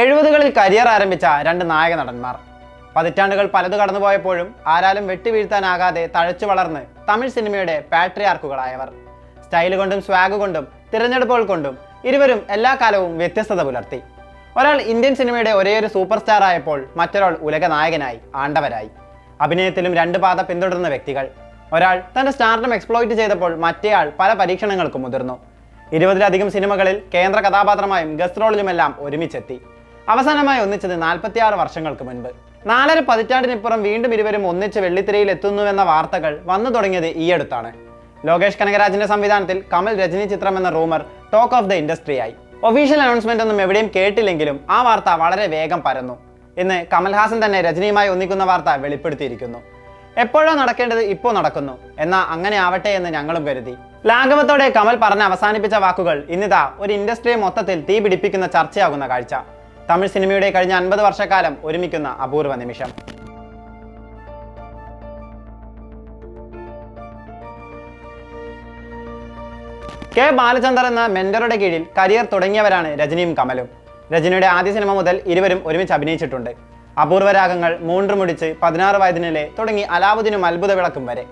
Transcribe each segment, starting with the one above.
എഴുപതുകളിൽ career ആരംഭിച്ച രണ്ട് നായക നടന്മാർ. പതിറ്റാണ്ടുകൾ പലത് കടന്നുപോയപ്പോഴും ആരാലും വെട്ടിവീഴ്ത്താനാകാതെ തഴച്ചു വളർന്ന് തമിഴ് സിനിമയുടെ പാട്രിയാർക്കുകളായവർ. സ്റ്റൈൽ കൊണ്ടും സ്വാഗ് കൊണ്ടും തിരഞ്ഞെടുപ്പുകൾ കൊണ്ടും ഇരുവരും എല്ലാ കാലവും വ്യത്യസ്തത പുലർത്തി. ഒരാൾ ഇന്ത്യൻ സിനിമയുടെ ഒരേയൊരു സൂപ്പർ സ്റ്റാർ ആയപ്പോൾ മറ്റൊരാൾ ഉലക നായകനായി ആണ്ടവരായി. അഭിനയത്തിലും രണ്ട് പാത പിന്തുടർന്ന വ്യക്തികൾ. ഒരാൾ തന്റെ സ്റ്റാർഡം എക്സ്പ്ലോയിറ്റ് ചെയ്തപ്പോൾ മറ്റേയാൾ പല പരീക്ഷണങ്ങൾക്കും മുതിർന്നു. ഇരുപതിലധികം സിനിമകളിൽ കേന്ദ്ര കഥാപാത്രമായും ഗസ്റ്റ് റോളിലുമെല്ലാം ഒരുമിച്ചെത്തി. അവസാനമായി ഒന്നിച്ചത് നാൽപ്പത്തിയാറ് വർഷങ്ങൾക്ക് മുൻപ്. നാലര പതിറ്റാണ്ടിനിപ്പുറം വീണ്ടും ഇരുവരും ഒന്നിച്ച് വെള്ളിത്തിരയിൽ എത്തുന്നുവെന്ന വാർത്തകൾ വന്നു തുടങ്ങിയത് ഈയടുത്താണ് ലോകേഷ് കനകരാജിന്റെ സംവിധാനത്തിൽ കമൽ രജനി ചിത്രം എന്ന റൂമർ ടോക്ക് ഓഫ് ദ ഇൻഡസ്ട്രിയായി. ഒഫീഷ്യൽ അനൗൺസ്മെന്റ് ഒന്നും എവിടെയും കേട്ടില്ലെങ്കിലും ആ വാർത്ത വളരെ വേഗം പരന്നു. ഇന്ന് കമൽഹാസൻ തന്നെ രജനിയുമായി ഒന്നിക്കുന്ന വാർത്ത വെളിപ്പെടുത്തിയിരിക്കുന്നു. എപ്പോഴോ നടക്കേണ്ടത് ഇപ്പോൾ നടക്കുന്നു. എന്നാ അങ്ങനെ ആവട്ടെ എന്ന് ഞങ്ങളും കരുതി. ലാഘവത്തോടെ കമൽ പറഞ്ഞ് അവസാനിപ്പിച്ച വാക്കുകൾ ഇന്നിതാ ഒരു ഇൻഡസ്ട്രിയെ മൊത്തത്തിൽ തീ പിടിപ്പിക്കുന്ന ചർച്ചയാകുന്ന കാഴ്ച. തമിഴ് സിനിമയുടെ കഴിഞ്ഞ അൻപത് വർഷക്കാലം ഒരുമിക്കുന്ന അപൂർവ നിമിഷം. കെ ബാലചന്ദർ എന്ന മെന്ററുടെ കീഴിൽ കരിയർ തുടങ്ങിയവരാണ് രജനിയും കമലും. രജനിയുടെ ആദ്യ സിനിമ മുതൽ ഇരുവരും ഒരുമിച്ച് അഭിനയിച്ചിട്ടുണ്ട്. അപൂർവ രാഗങ്ങൾ മൂன்று മുടിച്ച് പതിനാറ് വയതിനിലെ തുടങ്ങി അലാവുദ്ദീനും അത്ഭുത വിളക്കും വരെ.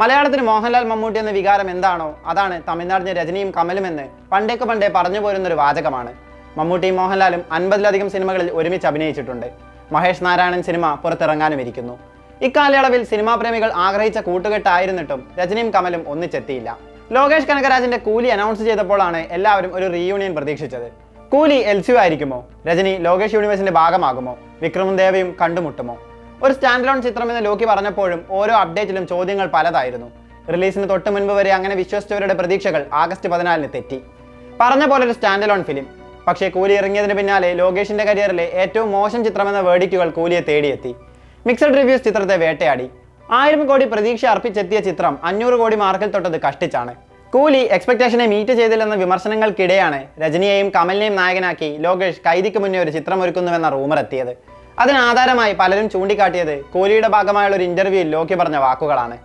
മലയാളത്തിന് മോഹൻലാൽ മമ്മൂട്ടി എന്ന വികാരം എന്താണോ അതാണ് തമിഴ്നാടിന് രജനിയും കമലുമെന്ന് പണ്ടേക്ക് പണ്ടേ പറഞ്ഞു പോരുന്നൊരു വാചകമാണ്. മമ്മൂട്ടിയും മോഹൻലാലും അൻപതിലധികം സിനിമകളിൽ ഒരുമിച്ച് അഭിനയിച്ചിട്ടുണ്ട്. മഹേഷ് നാരായണൻ സിനിമ പുറത്തിറങ്ങാനും ഇരിക്കുന്നു ഇക്കാലയളവിൽ സിനിമാ പ്രേമികൾ ആഗ്രഹിച്ച കൂട്ടുകെട്ടായിരുന്നിട്ടും രജനിയും കമലും ഒന്നിച്ചെത്തിയില്ല. ലോകേഷ് കനകരാജിന്റെ കൂലി അനൗൺസ് ചെയ്തപ്പോഴാണ് എല്ലാവരും ഒരു റീയൂണിയൻ പ്രതീക്ഷിച്ചത്. കൂലി എൽ സി ആയിരിക്കുമോ? രജനി ലോകേഷ് യൂണിവേഴ്സിന്റെ ഭാഗമാകുമോ? വിക്രമും ദേവയും കണ്ടുമുട്ടുമോ? ഒരു സ്റ്റാൻഡ് ലോൺ ചിത്രം എന്ന് ലോക്കി പറഞ്ഞപ്പോഴും ഓരോ അപ്ഡേറ്റിലും ചോദ്യങ്ങൾ പലതായിരുന്നു. റിലീസിന് തൊട്ട് മുൻപ് വരെ അങ്ങനെ വിശ്വസിച്ചവരുടെ പ്രതീക്ഷകൾ ആഗസ്റ്റ് പതിനാലിന് തെറ്റി. പറഞ്ഞ പോലെ ഒരു സ്റ്റാൻഡ് ലോൺ ഫിലിം പക്ഷേ കൂലി ഇറങ്ങിയതിന് പിന്നാലെ ലോകേഷിന്റെ കരിയറിലെ ഏറ്റവും മോശം ചിത്രമെന്ന വേർഡിക്റ്റുകൾ കൂലിയെ തേടിയെത്തി. മിക്സഡ് റിവ്യൂസ് ചിത്രത്തെ വേട്ടയാടി. ആയിരം കോടി പ്രതീക്ഷ അർപ്പിച്ചെത്തിയ ചിത്രം അഞ്ഞൂറ് കോടി മാർക്കിൽ തൊട്ടത് കഷ്ടിച്ചാണ്. കൂലി എക്സ്പെക്ടേഷനെ മീറ്റ് ചെയ്തില്ലെന്ന വിമർശനങ്ങൾക്കിടെയാണ് രജനിയെയും കമലിനെയും നായകനാക്കി ലോകേഷ് കൈദിക്ക് മുന്നേ ഒരു ചിത്രം ഒരുക്കുന്നുവെന്ന റൂമർ എത്തിയത് അതിനാധാരമായി പലരും ചൂണ്ടിക്കാട്ടിയത് കൂലിയുടെ ഭാഗമായുള്ള ഒരു ഇന്റർവ്യൂവിൽ ലോക്കി പറഞ്ഞ വാക്കുകളാണ്.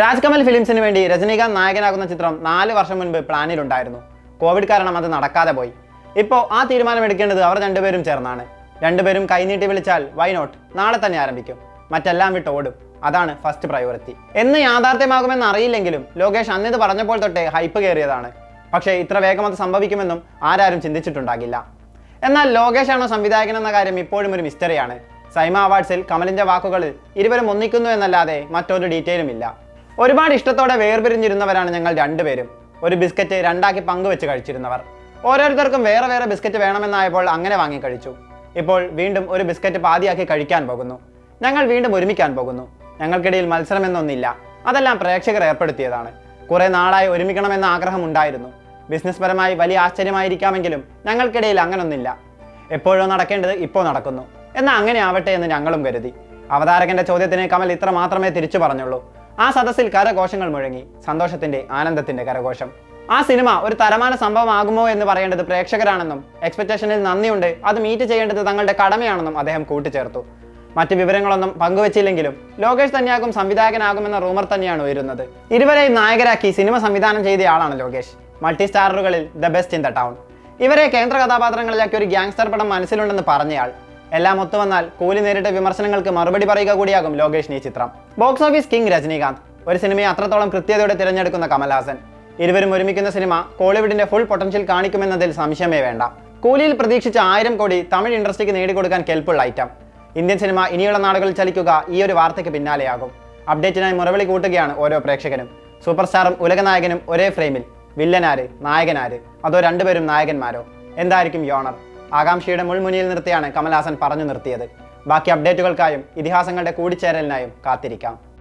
രാജ്കമൽ ഫിലിംസിന് വേണ്ടി രജനീകാന്ത് നായകനാകുന്ന ചിത്രം നാല് വർഷം മുൻപ് പ്ലാനിലുണ്ടായിരുന്നു. കോവിഡ് കാരണം അത് നടക്കാതെ പോയി. ഇപ്പോൾ ആ തീരുമാനം എടുക്കേണ്ടത് അവർ രണ്ടുപേരും ചേർന്നാണ്. രണ്ടുപേരും കൈനീട്ടി വിളിച്ചാൽ വൈ നോട്ട് നാളെ തന്നെ ആരംഭിക്കും. മറ്റെല്ലാം വിട്ട് ഓടും. അതാണ് ഫസ്റ്റ് പ്രയോറിറ്റി എന്ന് യാഥാർത്ഥ്യമാകുമെന്ന് അറിയില്ലെങ്കിലും ലോകേഷ് അന്നിത് പറഞ്ഞപ്പോൾ തൊട്ടേ ഹൈപ്പ് കയറിയതാണ്. പക്ഷേ ഇത്ര വേഗം അത് സംഭവിക്കുമെന്നും ആരാരും ചിന്തിച്ചിട്ടുണ്ടാകില്ല. എന്നാൽ ലോകേഷാണോ സംവിധായകൻ എന്ന കാര്യം ഇപ്പോഴും ഒരു മിസ്റ്ററിയാണ് സൈമ അവാർഡ്സിൽ കമലിന്റെ വാക്കുകളിൽ ഇരുവരും ഒന്നിക്കുന്നു എന്നല്ലാതെ മറ്റൊരു ഡീറ്റെയിലും ഇല്ല. ഒരുപാട് ഇഷ്ടത്തോടെ വേർപിരിഞ്ഞിരുന്നവരാണ് ഞങ്ങൾ രണ്ടുപേരും. ഒരു ബിസ്ക്കറ്റ് രണ്ടാക്കി പങ്കുവെച്ച് കഴിച്ചിരുന്നവർ. ഓരോരുത്തർക്കും വേറെ വേറെ ബിസ്ക്കറ്റ് വേണമെന്നായപ്പോൾ അങ്ങനെ വാങ്ങി കഴിച്ചു. ഇപ്പോൾ വീണ്ടും ഒരു ബിസ്ക്കറ്റ് പാതിയാക്കി കഴിക്കാൻ പോകുന്നു. ഞങ്ങൾ വീണ്ടും ഒരുമിക്കാൻ പോകുന്നു. ഞങ്ങൾക്കിടയിൽ മത്സരമെന്നൊന്നില്ല. അതെല്ലാം പ്രേക്ഷകർ ഏർപ്പെടുത്തിയതാണ്. കുറേ നാളായി ഒരുമിക്കണമെന്ന ആഗ്രഹം ഉണ്ടായിരുന്നു. ബിസിനസ് പരമായി വലിയ ആശ്ചര്യമായിരിക്കാമെങ്കിലും ഞങ്ങൾക്കിടയിൽ അങ്ങനൊന്നില്ല. എപ്പോഴോ നടക്കേണ്ടത് ഇപ്പോൾ നടക്കുന്നു. എന്നാൽ അങ്ങനെ ആവട്ടെ എന്ന് ഞങ്ങളും കരുതി. അവതാരകന്റെ ചോദ്യത്തിന് കമൽ ഇത്ര മാത്രമേ തിരിച്ചു പറഞ്ഞുള്ളൂ. ആ സദസ്സിൽ കരഘോഷങ്ങൾ മുഴങ്ങി. സന്തോഷത്തിന്റെ ആനന്ദത്തിന്റെ കരഘോഷം. ആ സിനിമ ഒരു തരമാന സംഭവമാകുമോ എന്ന് പറയേണ്ടത് പ്രേക്ഷകരാണെന്നും എക്സ്പെക്ടേഷനിൽ നന്ദിയുണ്ട് അത് മീറ്റ് ചെയ്യേണ്ടത് തങ്ങളുടെ കടമയാണെന്നും അദ്ദേഹം കൂട്ടിച്ചേർത്തു. മറ്റ് വിവരങ്ങളൊന്നും പങ്കുവച്ചില്ലെങ്കിലും ലോകേഷ് തന്നെയാകും സംവിധായകനാകുമെന്ന റൂമർ തന്നെയാണ് ഉയരുന്നത്. ഇരുവരെയും നായകരാക്കി സിനിമ സംവിധാനം ചെയ്തയാളാണ് Lokesh. Multi സ്റ്റാറുകളിൽ the best in the town ഇവരെ കേന്ദ്ര കഥാപാത്രങ്ങളിലാക്കി ഒരു ഗ്യാങ്സ്റ്റർ പടം മനസ്സിലുണ്ടെന്ന് പറഞ്ഞയാൾ. എല്ലാം ഒത്തുവന്നാൽ കൂലി നേരിട്ട വിമർശനങ്ങൾക്ക് മറുപടി പറയുക കൂടിയാകും ലോകേഷിന് ഈ ചിത്രം. Box office king Rajinikanth. ഒരു സിനിമയെ അത്രത്തോളം കൃത്യതയോടെ തിരഞ്ഞെടുക്കുന്ന കമൽഹാസൻ. ഇരുവരും ഒരുമിക്കുന്ന സിനിമ കോളിവുഡിന്റെ ഫുൾ പൊട്ടൻഷ്യൽ കാണിക്കുമെന്നതിൽ സംശയമേ വേണ്ട. കൂലിയിൽ പ്രതീക്ഷിച്ച ആയിരം കോടി തമിഴ് ഇൻഡസ്ട്രിക്ക് നേടിക്കൊടുക്കാൻ കെൽപ്പുള്ള ഐറ്റം. ഇന്ത്യൻ സിനിമ ഇനിയുള്ള നാടുകളിൽ ചലിക്കുക ഈ ഒരു വാർത്തയ്ക്ക് പിന്നാലെയാകും. അപ്ഡേറ്റിനായി മുറവിളി കൂട്ടുകയാണ് ഓരോ പ്രേക്ഷകനും. സൂപ്പർ സ്റ്റാറും ഉലകനായകനും ഒരേ ഫ്രെയിമിൽ. വില്ലനാര് നായകനാര്. അതോ രണ്ടുപേരും നായകന്മാരോ? എന്തായിരിക്കും യോണർ ആകാംക്ഷയുടെ മുൾമുനിയിൽ നിർത്തിയാണ് കമൽഹാസൻ പറഞ്ഞു നിർത്തിയത്. ബാക്കി അപ്ഡേറ്റുകൾക്കായും ഇതിഹാസങ്ങളുടെ കൂടിച്ചേരലിനായും കാത്തിരിക്കാം.